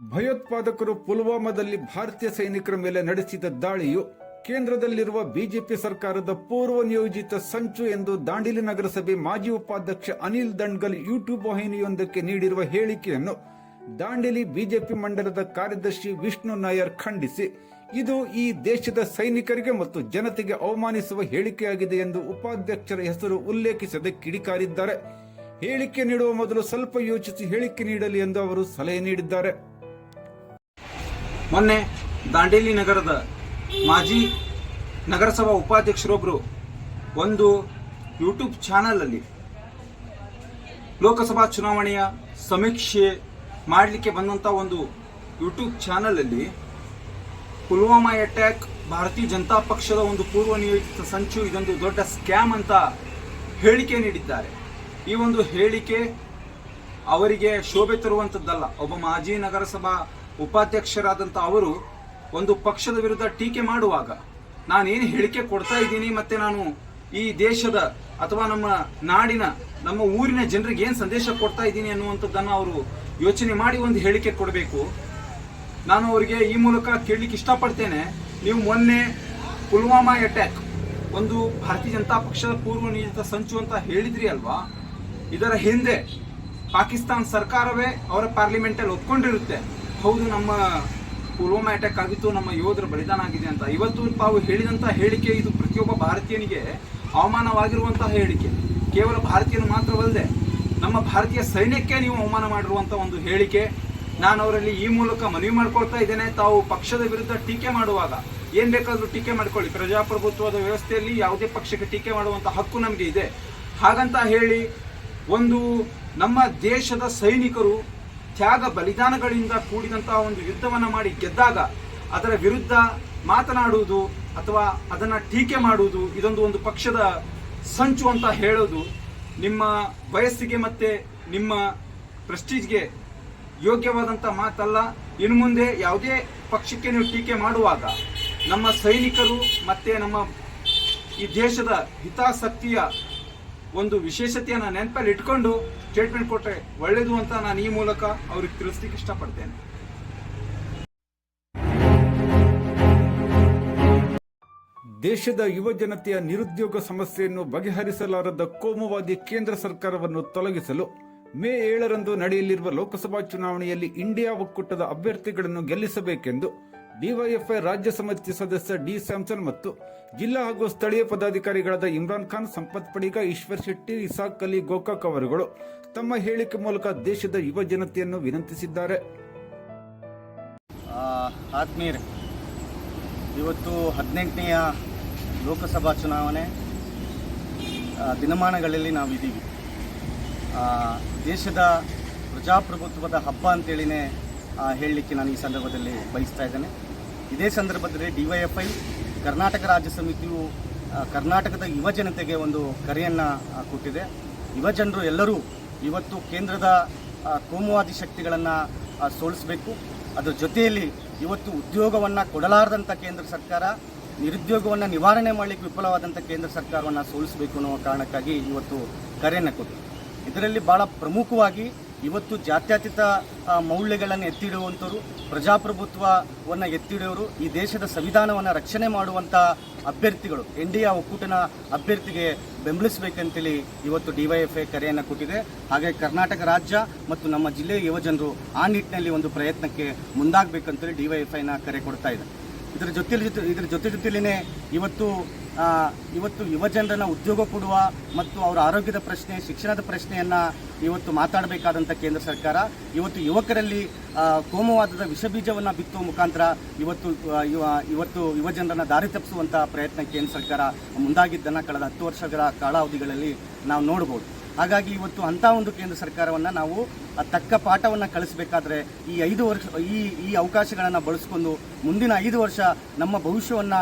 ಭಯೋತ್ಪಾದಕರು ಪುಲ್ವಾಮಾದಲ್ಲಿ ಭಾರತೀಯ ಸೈನಿಕರ ಮೇಲೆ ನಡೆಸಿದ ದಾಳಿಯು ಕೇಂದ್ರದಲ್ಲಿರುವ ಬಿಜೆಪಿ ಸರ್ಕಾರದ ಪೂರ್ವ ನಿಯೋಜಿತ ಸಂಚು ಎಂದು ದಾಂಡೇಲಿ ನಗರಸಭೆ ಮಾಜಿ ಉಪಾಧ್ಯಕ್ಷ ಅನಿಲ್ ದಂಡ್ಗಲ್ ಯೂಟ್ಯೂಬ್ ವಾಹಿನಿಯೊಂದಕ್ಕೆ ನೀಡಿರುವ ಹೇಳಿಕೆಯನ್ನು ದಾಂಡೇಲಿ ಬಿಜೆಪಿ ಮಂಡಲದ ಕಾರ್ಯದರ್ಶಿ ವಿಷ್ಣು ನಾಯರ್ ಖಂಡಿಸಿ. ಇದು ಈ ದೇಶದ ಸೈನಿಕರಿಗೆ ಮತ್ತು ಜನತೆಗೆ ಅವಮಾನಿಸುವ ಹೇಳಿಕೆಯಾಗಿದೆ ಎಂದು ಉಪಾಧ್ಯಕ್ಷರ ಹೆಸರು ಉಲ್ಲೇಖಿಸದೆ ಕಿಡಿಕಾರಿದ್ದಾರೆ. ಹೇಳಿಕೆ ನೀಡುವ ಮೊದಲು ಸ್ವಲ್ಪ ಯೋಚಿಸಿ ಹೇಳಿಕೆ ನೀಡಲಿ ಎಂದು ಅವರು ಸಲಹೆ ನೀಡಿದ್ದಾರೆ. ಮೊನ್ನೆ ದಾಂಡೇಲಿ ನಗರದ ಮಾಜಿ ನಗರಸಭಾ ಉಪಾಧ್ಯಕ್ಷರೊಬ್ಬರು ಒಂದು ಯೂಟ್ಯೂಬ್ ಚಾನಲಲ್ಲಿ ಲೋಕಸಭಾ ಚುನಾವಣೆಯ ಸಮೀಕ್ಷೆ ಮಾಡಲಿಕ್ಕೆ ಬಂದಂಥ ಒಂದು ಯೂಟ್ಯೂಬ್ ಚಾನಲಲ್ಲಿ ಪುಲ್ವಾಮಾ ಅಟ್ಯಾಕ್ ಭಾರತೀಯ ಜನತಾ ಪಕ್ಷದ ಒಂದು ಪೂರ್ವ ನಿಯೋಜಿತ ಸಂಚು ಇದೊಂದು ದೊಡ್ಡ ಸ್ಕ್ಯಾಮ್ ಅಂತ ಹೇಳಿಕೆ ನೀಡಿದ್ದಾರೆ. ಈ ಒಂದು ಹೇಳಿಕೆ ಅವರಿಗೆ ಶೋಭೆ ತರುವಂಥದ್ದಲ್ಲ ಒಬ್ಬ ಮಾಜಿ ನಗರಸಭಾ ಉಪಾಧ್ಯಕ್ಷರಾದಂಥ ಅವರು ಒಂದು ಪಕ್ಷದ ವಿರುದ್ಧ ಟೀಕೆ ಮಾಡುವಾಗ ನಾನೇನು ಹೇಳಿಕೆ ಕೊಡ್ತಾ ಇದ್ದೀನಿ ಮತ್ತೆ ನಾನು ಈ ದೇಶದ ಅಥವಾ ನಮ್ಮ ನಾಡಿನ, ನಮ್ಮ ಊರಿನ ಜನರಿಗೆ ಏನು ಸಂದೇಶ ಕೊಡ್ತಾ ಇದ್ದೀನಿ ಅನ್ನುವಂಥದ್ದನ್ನು ಅವರು ಯೋಚನೆ ಮಾಡಿ ಒಂದು ಹೇಳಿಕೆ ಕೊಡಬೇಕು. ನಾನು ಅವರಿಗೆ ಈ ಮೂಲಕ ಕೇಳಲಿಕ್ಕೆ ಇಷ್ಟಪಡ್ತೇನೆ. ನೀವು ಮೊನ್ನೆ ಪುಲ್ವಾಮಾ ಅಟ್ಯಾಕ್ ಒಂದು ಭಾರತೀಯ ಜನತಾ ಪಕ್ಷದ ಪೂರ್ವ ನಿಯೋಜಿತ ಸಂಚು ಅಂತ ಹೇಳಿದ್ರಿ ಅಲ್ವಾ? ಇದರ ಹಿಂದೆ ಪಾಕಿಸ್ತಾನ ಸರ್ಕಾರವೇ ಅವರ ಪಾರ್ಲಿಮೆಂಟಲ್ಲಿ ಒಪ್ಕೊಂಡಿರುತ್ತೆ. ಹೌದು, ನಮ್ಮ ಪುಲ್ವಾಮಾ ಅಟ್ಯಾಕ್ ಆಗಿತ್ತು ನಮ್ಮ ಯೋಧರ ಬಲಿದಾನ ಆಗಿದೆ ಅಂತ. ಇವತ್ತು ತಾವು ಹೇಳಿದಂತ ಹೇಳಿಕೆ ಇದು ಪ್ರತಿಯೊಬ್ಬ ಭಾರತೀಯನಿಗೆ ಅವಮಾನವಾಗಿರುವಂತಹ ಹೇಳಿಕೆ. ಕೇವಲ ಭಾರತೀಯರು ಮಾತ್ರವಲ್ಲದೆ ನಮ್ಮ ಭಾರತೀಯ ಸೈನ್ಯಕ್ಕೆ ನೀವು ಅವಮಾನ ಮಾಡಿರುವಂಥ ಒಂದು ಹೇಳಿಕೆ. ನಾನು ಅವರಲ್ಲಿ ಈ ಮೂಲಕ ಮನವಿ ಮಾಡ್ಕೊಳ್ತಾ ಇದ್ದೇನೆ. ತಾವು ಪಕ್ಷದ ವಿರುದ್ಧ ಟೀಕೆ ಮಾಡುವಾಗ, ಏನ್ ಬೇಕಾದ್ರೂ ಟೀಕೆ ಮಾಡ್ಕೊಳ್ಳಿ. ಪ್ರಜಾಪ್ರಭುತ್ವದ ವ್ಯವಸ್ಥೆಯಲ್ಲಿ ಯಾವುದೇ ಪಕ್ಷಕ್ಕೆ ಟೀಕೆ ಮಾಡುವಂತ ಹಕ್ಕು ನಮಗೆ ಇದೆ. ಹಾಗಂತ ಹೇಳಿ, ಒಂದು ನಮ್ಮ ದೇಶದ ಸೈನಿಕರು ತ್ಯಾಗ ಬಲಿದಾನಗಳಿಂದ ಕೂಡಿದಂತಹ ಒಂದು ಯುದ್ಧವನ್ನು ಮಾಡಿ ಗೆದ್ದಾಗ ಅದರ ವಿರುದ್ಧ ಮಾತನಾಡುವುದು ಅಥವಾ ಅದನ್ನ ಟೀಕೆ ಮಾಡುವುದು ಇದೊಂದು ಒಂದು ಪಕ್ಷದ ಸಂಚು ಅಂತ ಹೇಳೋದು ನಿಮ್ಮ ವಯಸ್ಸಿಗೆ ಮತ್ತೆ ನಿಮ್ಮ ಪ್ರೆಸ್ಟೀಜ್ಗೆ ಯೋಗ್ಯವಾದಂಥ ಮಾತಲ್ಲ. ಇನ್ನು ಮುಂದೆ ಯಾವುದೇ ಪಕ್ಷಕ್ಕೆ ನೀವು ಟೀಕೆ ಮಾಡುವಾಗ ನಮ್ಮ ಸೈನಿಕರು ಮತ್ತೆ ನಮ್ಮ ಈ ದೇಶದ ಹಿತಾಸಕ್ತಿಯ ಒಂದು ವಿಶೇಷತೆಯನ್ನ ನೆನಪಲ್ಲಿ ಇಟ್ಕೊಂಡು ಸ್ಟೇಟ್ಮೆಂಟ್ ಕೊಟ್ಟರೆ ಒಳ್ಳೆಯದು ಅಂತ ನಾನು ಈ ಮೂಲಕ ಅವ್ರಿಗೆ ತಿಳಿಸ್ಲಿಕ್ಕೆ ಇಷ್ಟಪಡ್ತೇನೆ. ದೇಶದ ಯುವ ಜನತೆಯ ನಿರುದ್ಯೋಗ ಸಮಸ್ಯೆಯನ್ನು ಬಗೆಹರಿಸಲಾರದ ಕೋಮುವಾದಿ ಕೇಂದ್ರ ಸರ್ಕಾರವನ್ನು ತೊಲಗಿಸಲು ಮೇ ಏಳರಂದು ನಡೆಯಲಿರುವ ಲೋಕಸಭಾ ಚುನಾವಣೆಯಲ್ಲಿ ಇಂಡಿಯಾ ಒಕ್ಕೂಟದ ಅಭ್ಯರ್ಥಿಗಳನ್ನು ಗೆಲ್ಲಿಸಬೇಕೆಂದು ಡಿವೈಎಫ್ಐ ರಾಜ್ಯ ಸಮಿತಿ ಸದಸ್ಯ ಡಿ ಸ್ಯಾಮ್ಸನ್ ಮತ್ತು ಜಿಲ್ಲಾ ಹಾಗೂ ಸ್ಥಳೀಯ ಪದಾಧಿಕಾರಿಗಳಾದ ಇಮ್ರಾನ್ ಖಾನ್ ಸಂಪತ್ ಪಡಿಗ ಈಶ್ವರ್ ಶೆಟ್ಟಿ ಇಸಾಕ್ ಅಲಿ ಗೋಕಾಕ್ ಅವರುಗಳು ತಮ್ಮ ಹೇಳಿಕೆ ಮೂಲಕ ದೇಶದ ಯುವ ಜನತೆಯನ್ನು ವಿನಂತಿಸಿದ್ದಾರೆ. ಆತ್ಮೀರ್ ಇವತ್ತು ಹದಿನೆಂಟನೆಯ ಲೋಕಸಭಾ ಚುನಾವಣೆ ದಿನಮಾನಗಳಲ್ಲಿ ನಾವಿದ್ದೀವಿ. ಆ, ದೇಶದ ಪ್ರಜಾಪ್ರಭುತ್ವದ ಹಬ್ಬ ಅಂತೇಳಿನೇ ಹೇಳಲಿಕ್ಕೆ ನಾನು ಈ ಸಂದರ್ಭದಲ್ಲಿ ಬಯಸ್ತಾ ಇದ್ದೇನೆ. ಇದೇ ಸಂದರ್ಭದಲ್ಲಿ ಡಿವೈಎಫ್ಐ, ಕರ್ನಾಟಕ ರಾಜ್ಯ ಸಮಿತಿಯು ಕರ್ನಾಟಕದ ಯುವ ಜನತೆಗೆ ಒಂದು ಕರೆಯನ್ನು ಕೊಟ್ಟಿದೆ. ಯುವ ಜನರು ಎಲ್ಲರೂ ಇವತ್ತು ಕೇಂದ್ರದ ಕೋಮುವಾದಿ ಶಕ್ತಿಗಳನ್ನು ಸೋಲಿಸಬೇಕು. ಅದರ ಜೊತೆಯಲ್ಲಿ ಇವತ್ತು ಉದ್ಯೋಗವನ್ನು ಕೊಡಲಾರದಂಥ ಕೇಂದ್ರ ಸರ್ಕಾರ, ನಿರುದ್ಯೋಗವನ್ನು ನಿವಾರಣೆ ಮಾಡಲಿಕ್ಕೆ ವಿಫಲವಾದಂಥ ಕೇಂದ್ರ ಸರ್ಕಾರವನ್ನು ಸೋಲಿಸಬೇಕು ಅನ್ನೋ ಕಾರಣಕ್ಕಾಗಿ ಇವತ್ತು ಕರೆಯನ್ನು ಕೊಟ್ಟಿದೆ. ಇದರಲ್ಲಿ ಭಾಳ ಪ್ರಮುಖವಾಗಿ ಇವತ್ತು ಜಾತ್ಯತೀತ ಮೌಲ್ಯಗಳನ್ನು ಎತ್ತಿಡುವಂಥವ್ರು, ಪ್ರಜಾಪ್ರಭುತ್ವವನ್ನು ಎತ್ತಿಡುವವರು ಈ ದೇಶದ ಸಂವಿಧಾನವನ್ನು ರಕ್ಷಣೆ ಮಾಡುವಂಥ ಅಭ್ಯರ್ಥಿಗಳು, ಎನ್ ಡಿ ಎ ಒಕ್ಕೂಟನ ಅಭ್ಯರ್ಥಿಗೆ ಬೆಂಬಲಿಸಬೇಕಂತೇಳಿ ಇವತ್ತು ಡಿ ವೈ ಎಫ್ ಎ ಕರೆಯನ್ನು ಕೊಟ್ಟಿದೆ. ಹಾಗೆ ಕರ್ನಾಟಕ ರಾಜ್ಯ ಮತ್ತು ನಮ್ಮ ಜಿಲ್ಲೆಯ ಯುವಜನರು ಆ ನಿಟ್ಟಿನಲ್ಲಿ ಒಂದು ಪ್ರಯತ್ನಕ್ಕೆ ಮುಂದಾಗಬೇಕಂತೇಳಿ ಡಿ ವೈ ಎಫ್ ಐನ ಕರೆ ಕೊಡ್ತಾ ಇದೆ. ಇದರ ಜೊತೆಲಿ ಜೊತೆ ಇದರ ಜೊತೆ ಜೊತೆಲಿನೇ ಇವತ್ತು ಇವತ್ತು ಯುವ ಜನರನ್ನ ಉದ್ಯೋಗ ಕೊಡುವ ಮತ್ತು ಅವರ ಆರೋಗ್ಯದ ಪ್ರಶ್ನೆ, ಶಿಕ್ಷಣದ ಪ್ರಶ್ನೆಯನ್ನು ಇವತ್ತು ಮಾತಾಡಬೇಕಾದಂಥ ಕೇಂದ್ರ ಸರ್ಕಾರ. ಇವತ್ತು ಯುವಕರಲ್ಲಿ ಕೋಮುವಾದದ ವಿಷಬೀಜವನ್ನು ಬಿತ್ತುವ ಮುಖಾಂತರ ಇವತ್ತು ಇವತ್ತು ಯುವ ಜನರನ್ನ ದಾರಿ ತಪ್ಪಿಸುವಂಥ ಪ್ರಯತ್ನ ಕೇಂದ್ರ ಸರ್ಕಾರ ಮುಂದಾಗಿದ್ದನ್ನು ಕಳೆದ ಹತ್ತು ವರ್ಷಗಳ ಕಾಲಾವಧಿಗಳಲ್ಲಿ ನಾವು ನೋಡ್ಬೋದು. ಹಾಗಾಗಿ ಇವತ್ತು ಅಂಥ ಒಂದು ಕೇಂದ್ರ ಸರ್ಕಾರವನ್ನು ನಾವು ತಕ್ಕ ಪಾಠವನ್ನು ಕಳಿಸಬೇಕಾದ್ರೆ ಈ ಐದು ವರ್ಷ, ಈ ಈ ಅವಕಾಶಗಳನ್ನು ಬಳಸ್ಕೊಂಡು ಮುಂದಿನ ಐದು ವರ್ಷ ನಮ್ಮ ಭವಿಷ್ಯವನ್ನು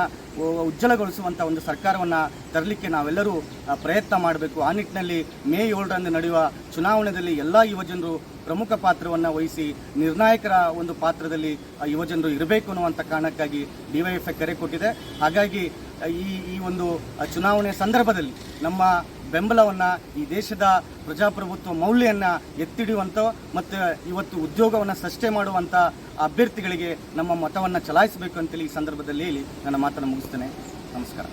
ಉಜ್ವಲಗೊಳಿಸುವಂಥ ಒಂದು ಸರ್ಕಾರವನ್ನು ತರಲಿಕ್ಕೆ ನಾವೆಲ್ಲರೂ ಪ್ರಯತ್ನ ಮಾಡಬೇಕು. ಆ ನಿಟ್ಟಿನಲ್ಲಿ ಮೇ ಏಳರಂದು ನಡೆಯುವ ಚುನಾವಣೆಯಲ್ಲಿ ಎಲ್ಲ ಯುವಜನರು ಪ್ರಮುಖ ಪಾತ್ರವನ್ನು ವಹಿಸಿ ನಿರ್ಣಾಯಕರ ಒಂದು ಪಾತ್ರದಲ್ಲಿ ಯುವಜನರು ಇರಬೇಕು ಅನ್ನುವಂಥ ಕಾರಣಕ್ಕಾಗಿ ಡಿವೈಎಫ್ಐ ಕರೆ ಕೊಟ್ಟಿದೆ. ಹಾಗಾಗಿ ಈ ಈ ಒಂದು ಚುನಾವಣೆ ಸಂದರ್ಭದಲ್ಲಿ ನಮ್ಮ ಬೆಂಬಲವನ್ನು ಈ ದೇಶದ ಪ್ರಜಾಪ್ರಭುತ್ವ ಮೌಲ್ಯವನ್ನು ಎತ್ತಿಡಿಯುವಂಥ ಮತ್ತು ಇವತ್ತು ಉದ್ಯೋಗವನ್ನು ಸೃಷ್ಟಿ ಮಾಡುವಂಥ ಅಭ್ಯರ್ಥಿಗಳಿಗೆ ನಮ್ಮ ಮತವನ್ನು ಚಲಾಯಿಸಬೇಕು ಅಂತೇಳಿ ಈ ಸಂದರ್ಭದಲ್ಲಿ ಹೇಳಿ ನನ್ನ ಮಾತನ್ನು ಮುಗಿಸ್ತೇನೆ. ನಮಸ್ಕಾರ.